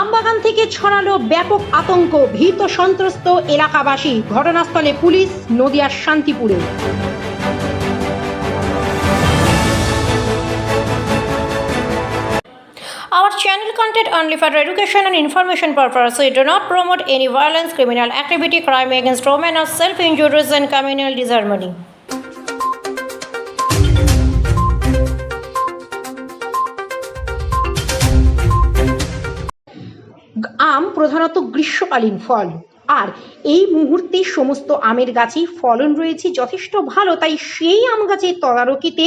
আমবাগান থেকে ছড়ালো ব্যাপক আতঙ্ক ভীত সন্ত্রস্ত এলাকাবাসী ঘটনাস্থলে পুলিশ নদিয়ার শান্তিপুরে Our channel content only for education and information purpose. We do not promote any violence, criminal activity, crime against women, or self-injuries and communal disharmony. আম প্রধানত গ্রীষ্মকালীন ফল। আর এই মুহূর্তে সমস্ত আমের গাছেই ফলন রয়েছে যথেষ্ট ভালো, তাই সেই আম গাছের তদারকিতে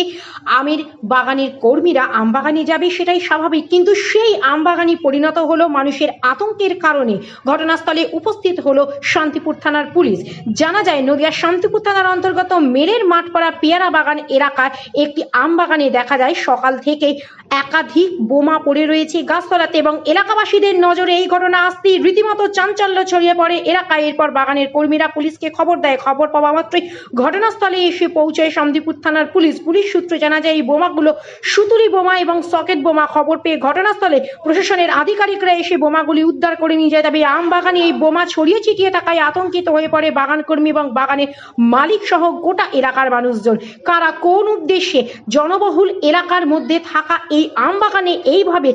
আমের বাগানের কর্মীরা আম বাগানে যাবে সেটাই স্বাভাবিক। কিন্তু সেই আম বাগানই পরিণত হলো মানুষের আতঙ্কের কারণে। ঘটনাস্থলে উপস্থিত হলো শান্তিপুর থানার পুলিশ। জানা যায়, নদিয়ার শান্তিপুর থানার অন্তর্গত মেরের মাঠপাড়া পেয়ারা বাগান এলাকায় একটি আম বাগানে দেখা যায়, সকাল থেকে একাধিক বোমা পড়ে রয়েছে গাছতলাতে এবং এলাকাবাসীদের নজরে এই ঘটনা আসতেই রীতিমতো চাঞ্চল্য ছড়িয়ে পড়ে। এলাকায় এরপর বাগানের কর্মীরা পুলিশকে খবর দেয়। খবর পাওয়া মাত্রই ঘটনাস্থলে এসে পৌঁছয় শান্তিপুর থানার পুলিশ। পুলিশ সূত্রে জানা যায়, এই বোমাগুলো সুতুলি বোমা এবং সকেট বোমা খবর পেয়ে ঘটনাস্থলে প্রশাসনের আধিকারিকরা এসে বোমাগুলি উদ্ধার করে নিয়ে যায়। তবে আম বাগানে এই বোমা ছড়িয়ে ছিটিয়ে থাকায় আতঙ্কিত হয়ে পড়ে বাগান কর্মী এবং বাগানের মালিক সহ গোটা এলাকার মানুষজন। কারা কোন উদ্দেশ্যে জনবহুল এলাকার মধ্যে থাকা এই আম বাগানে এইভাবে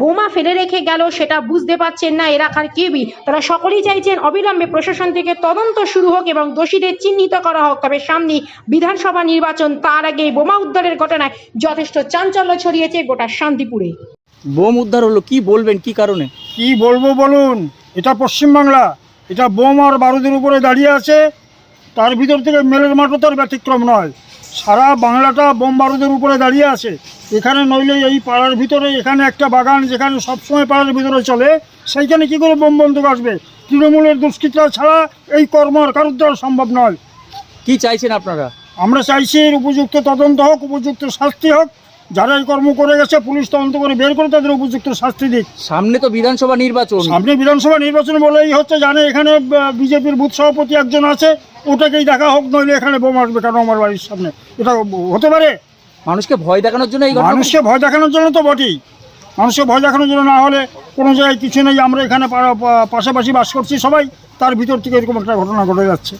বোমা ফেলে রেখে গেল সেটা বুঝতে পারছেন না এলাকার কেউই তারা সকলেই চাইছেন অবিলম্বে প্রশাসন থেকে তদন্ত শুরু হোক এবং দোষীদের চিহ্নিত করা হোক। তবে সামনে বিধানসভা নির্বাচন তার আগে বোমা উদ্ধারের ঘটনায় যথেষ্ট চাঞ্চল্য ছড়িয়েছে গোটা শান্তিপুরে। বোম উদ্ধার হলো কি বলবেন কি কারণে? কি বলব বলুন এটা পশ্চিমবাংলা এটা বোম আর বারুদের উপরে দাঁড়িয়ে আছে তার ভিতর থেকে মেলের মাঠও তার ব্যতিক্রম নয়। সারা বাংলাটা বোম বারুদের উপরে দাঁড়িয়ে আছে। এখানে নইলে এই পাড়ার ভিতরে এখানে একটা বাগান যেখানে সবসময় পাড়ার ভিতরে চলে সেইখানে কি করে বোম বন্দুক আসবে? তৃণমূলের দুষ্কৃতরা ছাড়া এই কর্ম আর কারোর দ্বারা সম্ভব নয়। কি চাইছেন আপনারা? আমরা চাইছি এর উপযুক্ত তদন্ত হোক উপযুক্ত শাস্তি হোক যারা এই কর্ম করে গেছে পুলিশ তদন্ত করে বের করে তাদের উপযুক্ত শাস্তি দিক। সামনে তো বিধানসভা নির্বাচন। সামনে বিধানসভা নির্বাচন বলেই হচ্ছে জানে এখানে বিজেপির বুথ সভাপতি একজন আছে ওটাকেই দেখা হোক নইলে এখানে বোম আসবে কেন আমার বাড়ির সামনে। এটা হতে পারে? মানুষকে ভয় দেখানোর জন্য এই মানুষকে ভয় দেখানোর জন্য তো বটেই। মানুষকে ভয় দেখানোর জন্য না হলে কোনো জায়গায় কিছু নেই আমরা এখানে পাশাপাশি বাস করছি সবাই তার ভিতর থেকে এরকম একটা ঘটনা ঘটে যাচ্ছে।